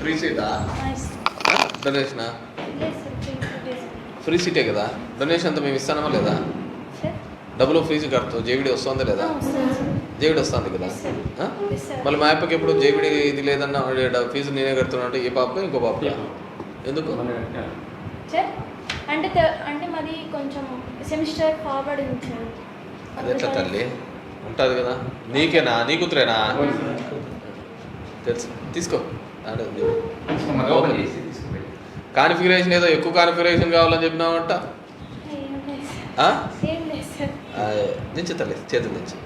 Free సీటా డొనేషనా free సీటే కదా? Donation అంతా మేము ఇస్తానమా లేదా? డబ్బులు ఫీజు కడుతూ జేవిడి వస్తుందా లేదా? జేవిడి వస్తుంది కదా. మళ్ళీ మా అప్పకి ఎప్పుడు జేవిడి ఇది లేదన్న ఫీజు నేనే కడుతున్నా అంటే ఏ పాప ఇంకో పాప. ఎందుకు? సార్ అంటే అంటే మాది కొంచెం సెమిస్టర్ ఫార్వర్డ్ అది ఎట్లా తల్లి. ఉంటుంది కదా. నీకేనా? నీ కూతురేనా? తెలుసు. తీసుకో. కాన్ఫిగరేషన్ ఏదో ఎక్కువ కాన్ఫిగరేషన్ కావాలని ఆ, దించు తల్లి చేతులు దించు.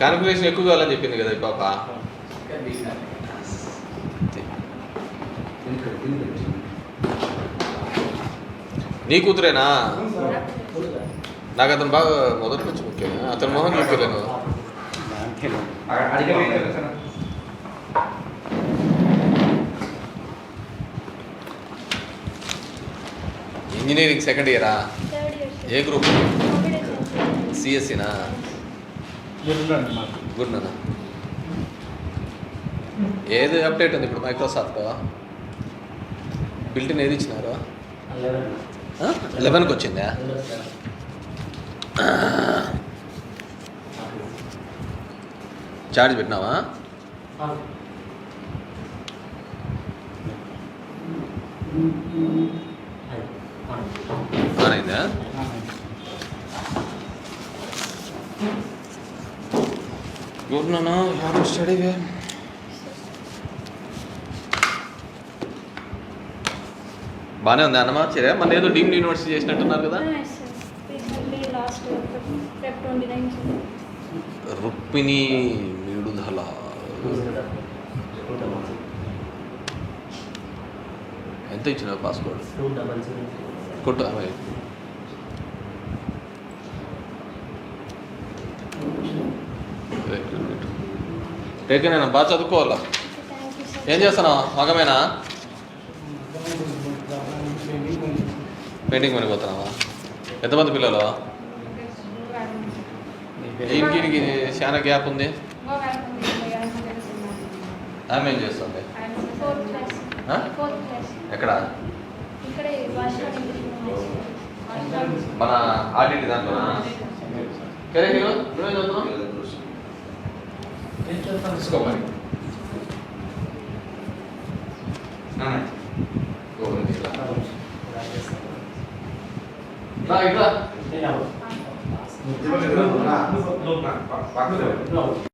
కాన్ఫిగరేషన్ ఎక్కువ కావాలని చెప్పింది కదా ఈ పాప. నీ కూతురేనా? నాకు అతను బాగా మొదటి నుంచి ముఖ్యం అతని మొహం చూపించలేను ఇంజనీరింగ్ సెకండ్ ఇయరా థర్డ్ ఇయర్ సార్ ఏ గ్రూప్ సిఎస్సినా గుడ్ నాన్న ఏది అప్డేట్ ఉంది ఇప్పుడు మైక్రోసాఫ్ట్ బిల్టిన్ ఏది ఇచ్చినారు? లెవెన్కి వచ్చిందా చార్జ్ పెట్టినావా? ఆన్ అయిందా? గుడ్ నాన్న? హ్యావ్ స్టడీ వేర్ బాగానే ఉంది అన్నమాచార్య మన ఏదో డీమ్డ్ యూనివర్సిటీ చేసినట్టున్నారు కదా. రుక్మిణి విడుదల ఎంత ఇచ్చిన పాస్పోర్ట్ కొట్టు అమ్మాయి నేను బాగా చదువుకోవాలా? ఏం చేస్తున్నావు? మగమేనా? పెయింటింగ్ పని పోతున్నావా? ఎంతమంది పిల్లలు? ఇంటికి చాలా గ్యాప్ ఉంది? ఆమె ఏం చేస్తుంది? Fourth class. ఆ? Fourth class. ఎక్కడ? మన ఆర్డిటి దాంట్లో. కరే హీరో నువ్వేం చదువుతున్నావు? ఇట్లా Não.